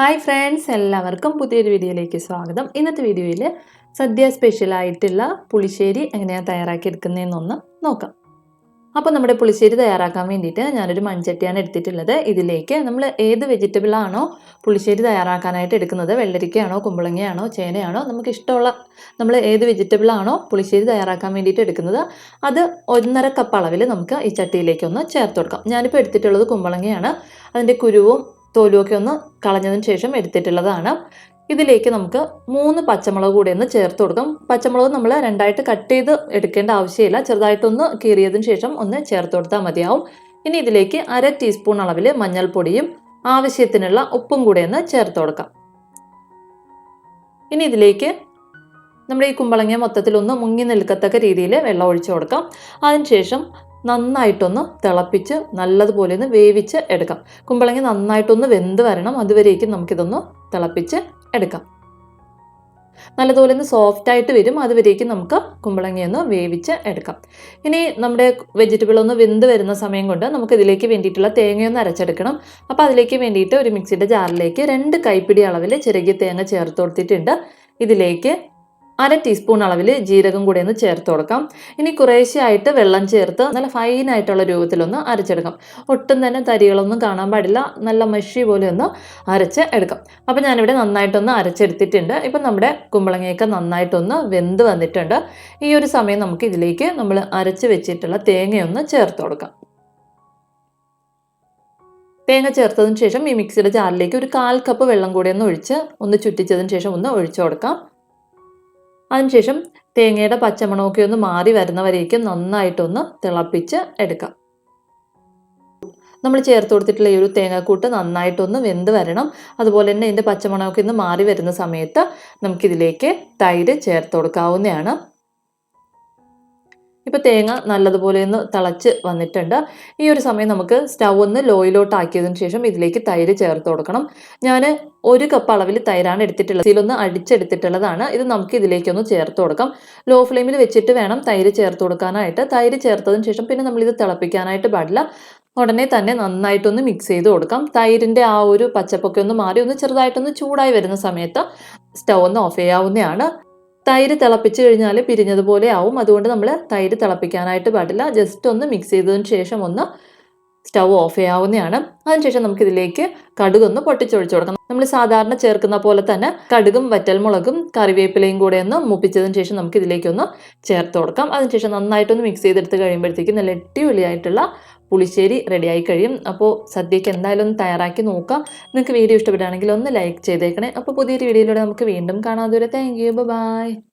Hi friends എല്ലാവർക്കും പുതിയൊരു വീഡിയോയിലേക്ക് സ്വാഗതം. ഇന്നത്തെ വീഡിയോയിൽ സദ്യ സ്പെഷ്യലായിട്ടുള്ള പുളിശ്ശേരി എങ്ങനെയാണ് തയ്യാറാക്കിയെടുക്കുന്നതെന്നൊന്ന് നോക്കാം. അപ്പോൾ നമ്മുടെ പുളിശ്ശേരി തയ്യാറാക്കാൻ വേണ്ടിയിട്ട് ഞാനൊരു മൺചട്ടിയാണ് എടുത്തിട്ടുള്ളത്. ഇതിലേക്ക് നമ്മൾ ഏത് വെജിറ്റബിൾ ആണോ പുളിശ്ശേരി തയ്യാറാക്കാനായിട്ട് എടുക്കുന്നത് വെള്ളരിക്കയാണോ കുമ്പളങ്ങയാണോ ചേനയാണോ നമുക്ക് ഇഷ്ടമുള്ള നമ്മൾ ഏത് വെജിറ്റബിൾ ആണോ പുളിശ്ശേരി തയ്യാറാക്കാൻ വേണ്ടിയിട്ട് എടുക്കുന്നത് അത് ഒന്നര കപ്പ് അളവിൽ നമുക്ക് ഈ ചട്ടിയിലേക്കൊന്ന് ചേർത്ത് കൊടുക്കാം. ഞാനിപ്പോൾ എടുത്തിട്ടുള്ളത് കുമ്പളങ്ങയാണ്. അതിന്റെ കുരുവും തോലുമൊക്കെ ഒന്ന് കളഞ്ഞതിന് ശേഷം എടുത്തിട്ടുള്ളതാണ്. ഇതിലേക്ക് നമുക്ക് മൂന്ന് പച്ചമുളക് കൂടി ഒന്ന് ചേർത്ത് കൊടുക്കാം. പച്ചമുളക് നമ്മൾ രണ്ടായിട്ട് കട്ട് ചെയ്ത് എടുക്കേണ്ട ആവശ്യമില്ല. ചെറുതായിട്ടൊന്ന് കീറിയതിന് ശേഷം ഒന്ന് ചേർത്ത് കൊടുത്താൽ മതിയാവും. ഇനി ഇതിലേക്ക് അര ടീസ്പൂൺ അളവിൽ മഞ്ഞൾപ്പൊടിയും ആവശ്യത്തിനുള്ള ഉപ്പും കൂടെ ഒന്ന് ചേർത്ത് കൊടുക്കാം. ഇനി ഇതിലേക്ക് നമ്മുടെ ഈ കുമ്പളങ്ങ മൊത്തത്തിലൊന്ന് മുങ്ങി നിൽക്കത്തക്ക രീതിയിൽ വെള്ളം ഒഴിച്ചു കൊടുക്കാം. അതിനുശേഷം നന്നായിട്ടൊന്ന് തിളപ്പിച്ച് നല്ലതുപോലെ ഒന്ന് വേവിച്ച് എടുക്കാം. കുമ്പളങ്ങി നന്നായിട്ടൊന്ന് വെന്ത് വരണം. അതുവരേക്കും നമുക്കിതൊന്ന് തിളപ്പിച്ച് എടുക്കാം. നല്ലതുപോലെ ഒന്ന് സോഫ്റ്റ് ആയിട്ട് വരും. അതുവരേക്കും നമുക്ക് കുമ്പളങ്ങി ഒന്ന് വേവിച്ച് എടുക്കാം. ഇനി നമ്മുടെ വെജിറ്റബിൾ ഒന്ന് വെന്ത് വരുന്ന സമയം കൊണ്ട് നമുക്ക് ഇതിലേക്ക് വേണ്ടിയിട്ടുള്ള തേങ്ങയൊന്ന് അരച്ചെടുക്കണം. അപ്പോൾ അതിലേക്ക് വേണ്ടിയിട്ട് ഒരു മിക്സിയുടെ ജാറിലേക്ക് രണ്ട് കൈപ്പിടി അളവിൽ ചെറുകിയ തേങ്ങ ചേർത്ത് കൊടുത്തിട്ടുണ്ട്. ഇതിലേക്ക് അര ടീസ്പൂൺ അളവിൽ ജീരകം കൂടി ഒന്ന് ചേർത്ത് കൊടുക്കാം. ഇനി കുറേശ്ശെയായിട്ട് വെള്ളം ചേർത്ത് നല്ല ഫൈനായിട്ടുള്ള രൂപത്തിലൊന്ന് അരച്ചെടുക്കാം. ഒട്ടും തന്നെ തരികളൊന്നും കാണാൻ പാടില്ല. നല്ല മഷി പോലെ ഒന്ന് അരച്ച് എടുക്കാം. അപ്പോൾ ഞാനിവിടെ നന്നായിട്ടൊന്ന് അരച്ചെടുത്തിട്ടുണ്ട്. ഇപ്പം നമ്മുടെ കുമ്പളങ്ങയൊക്കെ നന്നായിട്ടൊന്ന് വെന്ത് വന്നിട്ടുണ്ട്. ഈ ഒരു സമയം നമുക്ക് ഇതിലേക്ക് നമ്മൾ അരച്ച് വെച്ചിട്ടുള്ള തേങ്ങയൊന്ന് ചേർത്ത് കൊടുക്കാം. തേങ്ങ ചേർത്തതിന് ശേഷം ഈ മിക്സിയുടെ ജാറിലേക്ക് ഒരു കാൽ കപ്പ് വെള്ളം കൂടി ഒന്ന് ഒഴിച്ച് ഒന്ന് ചുറ്റിച്ചതിന് ശേഷം ഒന്ന് ഒഴിച്ചു കൊടുക്കാം. അതിനുശേഷം തേങ്ങയുടെ പച്ചമണമൊക്കെ ഒന്ന് മാറി വരുന്നവരേക്കും നന്നായിട്ടൊന്ന് തിളപ്പിച്ച് എടുക്കാം. നമ്മൾ ചേർത്ത് കൊടുത്തിട്ടുള്ള ഈ ഒരു തേങ്ങാക്കൂട്ട് നന്നായിട്ടൊന്ന് വെന്ത് വരണം. അതുപോലെ തന്നെ ഇതിന്റെ പച്ചമണമൊക്കെ ഒന്ന് മാറി വരുന്ന സമയത്ത് നമുക്കിതിലേക്ക് തൈര് ചേർത്ത് കൊടുക്കാവുന്നതാണ്. ഇപ്പോൾ തേങ്ങ നല്ലതുപോലെ ഒന്ന് തിളച്ച് വന്നിട്ടുണ്ട്. ഈ ഒരു സമയം നമുക്ക് സ്റ്റൗ ഒന്ന് ലോയിലോട്ട് ആക്കിയതിന് ശേഷം ഇതിലേക്ക് തൈര് ചേർത്ത് കൊടുക്കണം. ഞാൻ ഒരു കപ്പ് അളവിൽ തൈരാണ് എടുത്തിട്ടുള്ളത്. ഇതിലൊന്ന് അടിച്ചെടുത്തിട്ടുള്ളതാണ്. ഇത് നമുക്ക് ഇതിലേക്കൊന്ന് ചേർത്ത് കൊടുക്കാം. ലോ ഫ്ലെയിമിൽ വെച്ചിട്ട് വേണം തൈര് ചേർത്ത് കൊടുക്കാനായിട്ട്. തൈര് ചേർത്തതിന് ശേഷം പിന്നെ നമ്മളിത് തിളപ്പിക്കാനായിട്ട് പാടില്ല. ഉടനെ തന്നെ നന്നായിട്ടൊന്ന് മിക്സ് ചെയ്ത് കൊടുക്കാം. തൈരിന്റെ ആ ഒരു പച്ചപ്പൊക്കെ ഒന്ന് മാറി ഒന്ന് ചെറുതായിട്ടൊന്ന് ചൂടായി വരുന്ന സമയത്ത് സ്റ്റൗ ഒന്ന് ഓഫ് ചെയ്യാവുന്നതാണ്. തൈര് തിളപ്പിച്ച് കഴിഞ്ഞാൽ പിരിഞ്ഞതുപോലെ ആവും. അതുകൊണ്ട് നമ്മൾ തൈര് തിളപ്പിക്കാനായിട്ട് പാടില്ല. ജസ്റ്റ് ഒന്ന് മിക്സ് ചെയ്തതിന് ശേഷം ഒന്ന് സ്റ്റൗ ഓഫ് ചെയ്യാവുന്നതാണ്. അതിനുശേഷം നമുക്കിതിലേക്ക് കടുകൊന്ന് പൊട്ടിച്ചൊഴിച്ചു കൊടുക്കണം നമ്മൾ സാധാരണ ചേർക്കുന്ന പോലെ തന്നെ കടുകും വറ്റൽമുളകും കറിവേപ്പിലയും കൂടെ ഒന്ന് മുപ്പിച്ചതിന് ശേഷം നമുക്ക് ഇതിലേക്കൊന്ന് ചേർത്ത് കൊടുക്കാം. അതിനുശേഷം നന്നായിട്ടൊന്ന് മിക്സ് ചെയ്തെടുത്ത് കഴിയുമ്പോഴത്തേക്കും നല്ല അടിപൊളിയായിട്ടുള്ള പുളിശ്ശേരി റെഡിയായി കഴിയും. അപ്പോൾ സദ്യയ്ക്ക് എന്തായാലും ഒന്ന് തയ്യാറാക്കി നോക്കാം. നിങ്ങൾക്ക് വീഡിയോ ഇഷ്ടപ്പെടുകയാണെങ്കിൽ ഒന്ന് ലൈക്ക് ചെയ്തേക്കണേ. അപ്പോൾ പുതിയൊരു വീഡിയോയിലൂടെ നമുക്ക് വീണ്ടും കാണാം. അതുവരെ താങ്ക് യു ബൈ